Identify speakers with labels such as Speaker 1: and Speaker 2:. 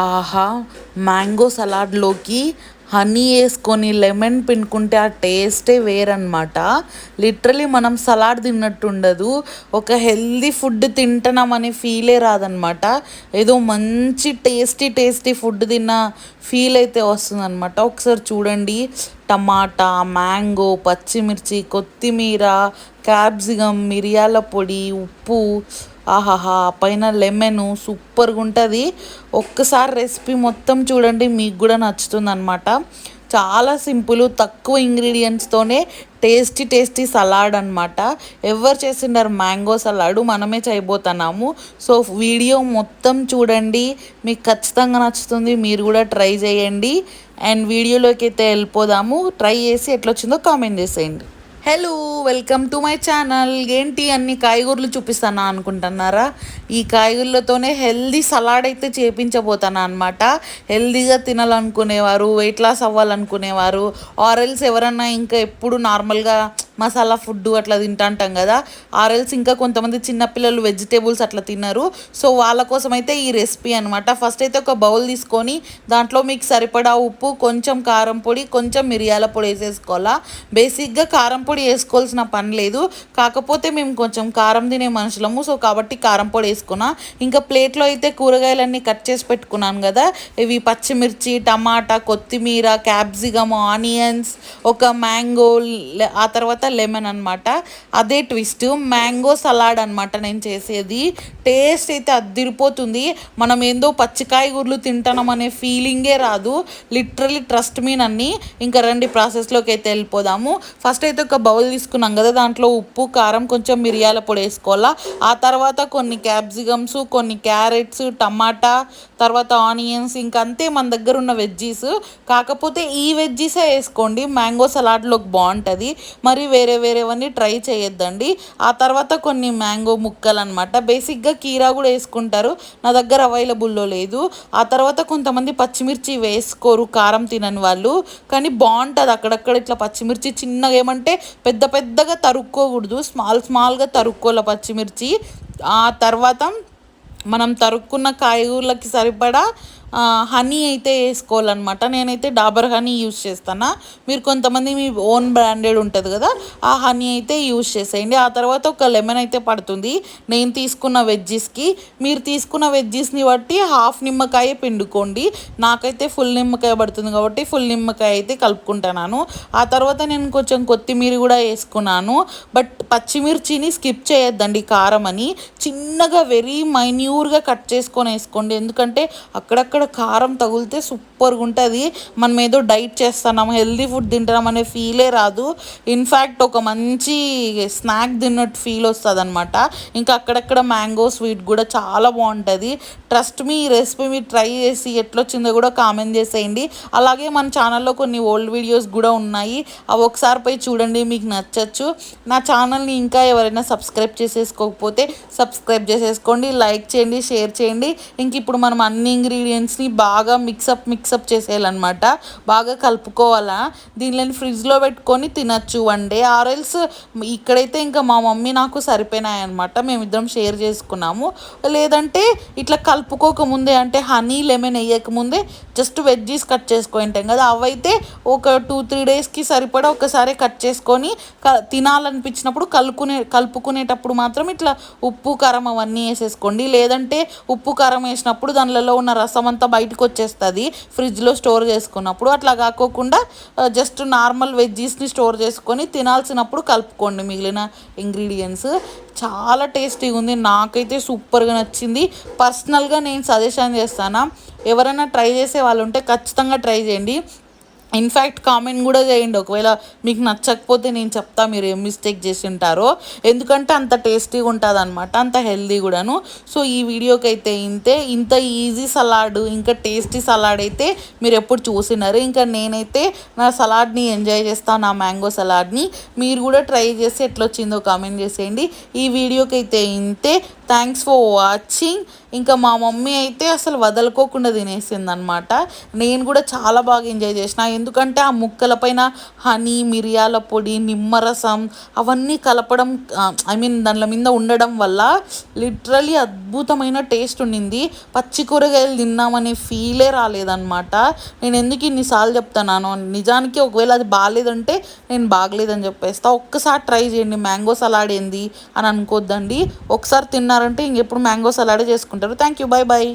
Speaker 1: ఆహా మ్యాంగో సలాడ్లోకి హనీ వేసుకొని లెమన్ పిండుకుంటే ఆ టేస్టే వేరనమాట లిటరలీ మనం సలాడ్ తిన్నట్టు ఉండదు ఒక హెల్దీ ఫుడ్ తింటున్నామనే ఫీలే రాదనమాట ఏదో మంచి టేస్టీ టేస్టీ ఫుడ్ తిన్న ఫీల్ అయితే వస్తుందన్నమాట. ఒకసారి చూడండి. టమాటా మ్యాంగో పచ్చిమిర్చి కొత్తిమీర క్యాప్సికమ్ మిరియాల పొడి ఉప్పు ఆహాహా పైన లెమన్ సూపర్గా ఉంటుంది. ఒక్కసారి రెసిపీ మొత్తం చూడండి మీకు కూడా నచ్చుతుంది అనమాట చాలా సింపుల్ తక్కువ ఇంగ్రీడియంట్స్తోనే టేస్టీ టేస్టీ సలాడ్ అనమాట ఎవరు చేసిండారు మ్యాంగో సలాడ్? మనమే చేయబోతున్నాము. సో వీడియో మొత్తం చూడండి. మీకు ఖచ్చితంగా నచ్చుతుంది మీరు కూడా ట్రై చేయండి. అండ్ వీడియోలోకి అయితే వెళ్ళిపోదాము. ట్రై చేసి ఎట్లొచ్చిందో కామెంట్ చేసేయండి. Hello welcome to my channel. ఏంటి అన్ని కాయగూరలు చూపిస్తానా అనుకుంటున్నారా? ఈ కాయగూరలతోనే హెల్దీ సలాడ్ అయితే చేపించబోతాను అనమాట హెల్దీగా తినాలనుకునేవారు వెయిట్ లాస్ అవ్వాలనుకునేవారు. ఆరెల్స్ ఎవరన్నా ఇంకా ఎప్పుడు నార్మల్గా మసాలా ఫుడ్ అట్లా తింటాంటాం కదా. ఆర్ఎల్స్ ఇంకా కొంతమంది చిన్నపిల్లలు వెజిటేబుల్స్ అట్లా తిన్నారు సో వాళ్ళ కోసం అయితే ఈ రెసిపీ అనమాట ఫస్ట్ అయితే ఒక బౌల్ తీసుకొని దాంట్లో మీకు సరిపడా ఉప్పు కొంచెం కారం పొడి కొంచెం మిరియాల పొడి వేసేసుకోవాలా. బేసిక్గా కారం పొడి వేసుకోవాల్సిన పని లేదు. కాకపోతే మేము కొంచెం కారం తినే మనుషులము. సో కాబట్టి కారం పొడి వేసుకున్నా. ఇంకా ప్లేట్లో అయితే కూరగాయలన్నీ కట్ చేసి పెట్టుకున్నాను కదా. ఇవి పచ్చిమిర్చి టమాటా కొత్తిమీర క్యాప్సికమ్ ఆనియన్స్ ఒక మ్యాంగో ఆ తర్వాత లెమన్ అనమాట అదే ట్విస్ట్. మ్యాంగో సలాడ్ అనమాట నేను చేసేది. టేస్ట్ అయితే అద్దిరిపోతుంది. మనం ఏందో పచ్చికాయ గుర్లు తింటాం అనే ఫీలింగే రాదు. లిటరలీ ట్రస్ట్ మీ నన్ని. ఇంకా రండి ప్రాసెస్లోకి అయితే వెళ్ళిపోదాము. ఫస్ట్ అయితే ఒక బౌల్ తీసుకున్నాం కదా దాంట్లో ఉప్పు కారం కొంచెం మిరియాల పొడి వేసుకోవాలా. ఆ తర్వాత కొన్ని క్యాప్సికమ్స్ కొన్ని క్యారెట్స్ టమాటా తర్వాత ఆనియన్స్ ఇంకంతే మన దగ్గర ఉన్న వెజ్జీస్. కాకపోతే ఈ వెజ్జీసే వేసుకోండి. మ్యాంగో సలాడ్లోకి బాగుంటుంది. మరి వేరే వేరేవన్నీ ట్రై చేయొద్దండి. ఆ తర్వాత కొన్ని మ్యాంగో ముక్కలు అనమాట బేసిక్గా కీరా కూడా వేసుకుంటారు. నా దగ్గర అవైలబుల్లో లేదు. ఆ తర్వాత కొంతమంది పచ్చిమిర్చి వేసుకోరు కారం తినని వాళ్ళు. కానీ బాగుంటుంది అక్కడక్కడ ఇట్లా పచ్చిమిర్చి చిన్నగా ఏమంటే పెద్ద పెద్దగా తరుక్కోకూడదు. స్మాల్ స్మాల్గా తరుక్కోవాలి పచ్చిమిర్చి. ఆ తర్వాత మనం తరుక్కున్న కాయగూరలకి సరిపడా హనీ అయితే వేసుకోవాలన్నమాట. నేనైతే డాబర్ హనీ యూజ్ చేస్తాను. మీరు కొంతమంది మీ ఓన్ బ్రాండెడ్ ఉంటుంది కదా ఆ హనీ అయితే యూజ్ చేసేయండి. ఆ తర్వాత ఒక లెమన్ అయితే పడుతుంది. నేను తీసుకున్న వెజ్జెస్కి మీరు తీసుకున్న వెజ్జెస్ని బట్టి హాఫ్ నిమ్మకాయ పిండుకోండి. నాకైతే ఫుల్ నిమ్మకాయ పడుతుంది కాబట్టి ఫుల్ నిమ్మకాయ అయితే కలుపుకుంటున్నాను. ఆ తర్వాత నేను కొంచెం కొత్తిమీర కూడా వేసుకున్నాను. బట్ పచ్చిమిర్చిని స్కిప్ చేయొద్దండి కారం అని. చిన్నగా వెరీ మైన్యూర్గా కట్ చేసుకొని వేసుకోండి. ఎందుకంటే అక్కడక్కడ అక్కడ కారం తగిలితే సూపర్గా ఉంటుంది మనం ఏదో డైట్ చేస్తున్నాం హెల్దీ ఫుడ్ తింటున్నాం అనే ఫీలే రాదు. ఇన్ఫ్యాక్ట్ ఒక మంచి స్నాక్ తిన్నట్టు ఫీల్ వస్తుంది అనమాట ఇంకా అక్కడక్కడ మ్యాంగో స్వీట్ కూడా చాలా బాగుంటుంది. ట్రస్ట్ మీ ఈ రెసిపీ మీరు ట్రై చేసి ఎట్లొచ్చిందో కూడా కామెంట్ చేసేయండి. అలాగే మన ఛానల్లో కొన్ని ఓల్డ్ వీడియోస్ కూడా ఉన్నాయి. అవి ఒకసారి పోయి చూడండి మీకు నచ్చచ్చు. నా ఛానల్ని ఇంకా ఎవరైనా సబ్స్క్రైబ్ చేసేసుకోకపోతే సబ్స్క్రైబ్ చేసేసుకోండి లైక్ చేయండి షేర్ చేయండి. ఇంక ఇప్పుడు మనం అన్ని ఇంగ్రీడియంట్స్ ఇంగ్రీడియంట్స్ని బాగా మిక్సప్ మిక్సప్ చేసేయాలన్నమాట. బాగా కలుపుకోవాలా. దీనిని ఫ్రిడ్జ్లో పెట్టుకొని తినచ్చు వన్ డే ఆరెల్స్ ఇక్కడైతే ఇంకా మా మమ్మీ నాకు సరిపోయినాయి అనమాట మేమిద్దరం షేర్ చేసుకున్నాము. లేదంటే ఇట్లా కలుపుకోకముందే అంటే హనీ లెమన్ వేయకముందే జస్ట్ వెజ్జీస్ కట్ చేసుకుంటాం కదా. అవైతే ఒక టూ త్రీ డేస్కి సరిపడా ఒకసారి కట్ చేసుకొని క తినాలనిపించినప్పుడు కలుపుకునే కలుపుకునేటప్పుడు మాత్రం ఇట్లా ఉప్పు కారం అవన్నీ వేసేసుకోండి. లేదంటే ఉప్పు కారం వేసినప్పుడు దానిలో ఉన్న రసం అంతా బయటకు వచ్చేస్తుంది. ఫ్రిడ్జ్లో స్టోర్ చేసుకున్నప్పుడు అట్లా కాకోకుండా జస్ట్ నార్మల్ వెజ్జీస్ని స్టోర్ చేసుకొని తినాల్సినప్పుడు కలుపుకోండి మిగిలిన ఇంగ్రీడియంట్స్. చాలా టేస్టీగా ఉంది. నాకైతే సూపర్గా నచ్చింది. పర్సనల్గా నేను సజెషన్ చేస్తాను. ఎవరైనా ట్రై చేసే వాళ్ళు ఉంటే ఖచ్చితంగా ట్రై చేయండి. ఇన్ఫ్యాక్ట్ కామెంట్ కూడా చేయండి. ఒకవేళ మీకు నచ్చకపోతే నేను చెప్తా మీరు ఏం మిస్టేక్ చేసి ఉంటారో ఎందుకంటే అంత టేస్టీగా ఉంటుంది అనమాట అంత హెల్దీ కూడాను. సో ఈ వీడియోకి అయితే ఇంతే. ఇంత ఈజీ సలాడ్ ఇంకా టేస్టీ సలాడ్ అయితే మీరు ఎప్పుడు చూసినారు. ఇంకా నేనైతే నా సలాడ్ని ఎంజాయ్ చేస్తాను నా మ్యాంగో సలాడ్ని మీరు కూడా ట్రై చేసి ఎట్లా వచ్చిందో కామెంట్ చేసేయండి. ఈ వీడియోకి అయితే ఇంతే. Thanks for watching. ఇంకా మా మమ్మీ అయితే అసలు వదలుకోకుండా తినేసింది అనమాట నేను కూడా చాలా బాగా ఎంజాయ్ చేసిన. ఎందుకంటే ఆ ముక్కల పైన హనీ మిరియాల పొడి నిమ్మరసం అవన్నీ కలపడం ఐ మీన్ దానిల మీద ఉండడం వల్ల లిటరలీ అద్భుతమైన టేస్ట్ ఉండింది. పచ్చి కూరగాయలు తిన్నామనే ఫీలే రాలేదనమాట నేను ఎందుకు ఇన్నిసార్లు చెప్తున్నాను నిజానికి ఒకవేళ అది బాగాలేదంటే నేను బాగలేదని చెప్పేస్తా. ఒక్కసారి ట్రై చేయండి. మ్యాంగో సలాడ్ ఏంది అని అనుకోద్దండి. ఒకసారి తిన్నారంటే ఇంకెప్పుడు మ్యాంగో సలాడే చేసుకుంటారు. Thank you bye bye